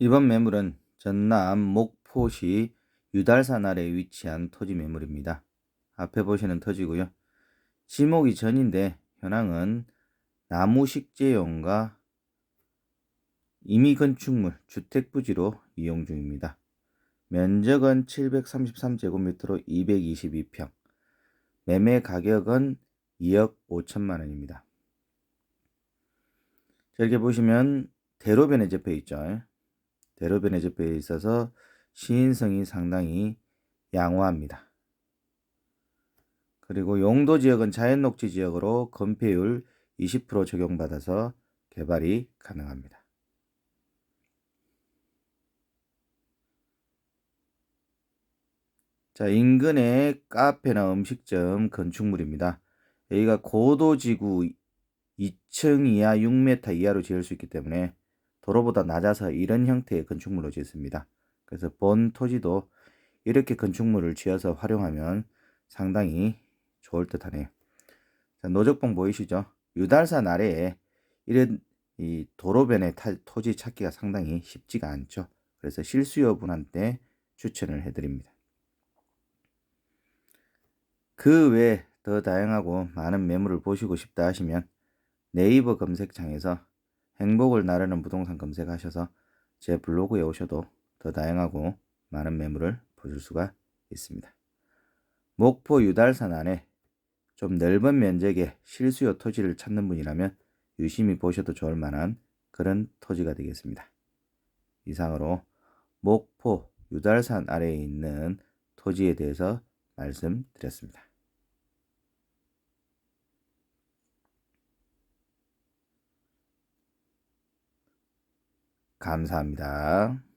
이번 매물은 전남 목포시 유달산 아래에 위치한 토지 매물입니다. 앞에 보시는 토지고요. 지목이 전인데 현황은 나무 식재용과 임의 건축물 주택 부지로 이용 중입니다. 면적은 733제곱미터로 222평. 매매 가격은 2억 5천만 원입니다. 자, 이렇게 보시면 대로변에 접해 있죠. 대로변에 접해 있어서 시인성이 상당히 양호합니다. 그리고 용도 지역은 자연 녹지 지역으로 건폐율 20% 적용받아서 개발이 가능합니다. 자, 인근의 카페나 음식점 건축물입니다. 여기가 고도지구 2층 이하 6m 이하로 지을 수 있기 때문에 도로보다 낮아서 이런 형태의 건축물로 짓습니다. 그래서 본 토지도 이렇게 건축물을 지어서 활용하면 상당히 좋을 듯 하네요. 자, 노적봉 보이시죠? 유달산 아래에 이런 이 도로변의 타, 토지 찾기가 상당히 쉽지가 않죠. 그래서 실수요분한테 추천을 해드립니다. 그 외에 더 다양하고 많은 매물을 보시고 싶다 하시면 네이버 검색창에서 행복을 나르는 부동산 검색하셔서 제 블로그에 오셔도 더 다양하고 많은 매물을 보실 수가 있습니다. 목포 유달산 안에 좀 넓은 면적의 실수요 토지를 찾는 분이라면 유심히 보셔도 좋을 만한 그런 토지가 되겠습니다. 이상으로 목포 유달산 아래에 있는 토지에 대해서 말씀드렸습니다. 감사합니다.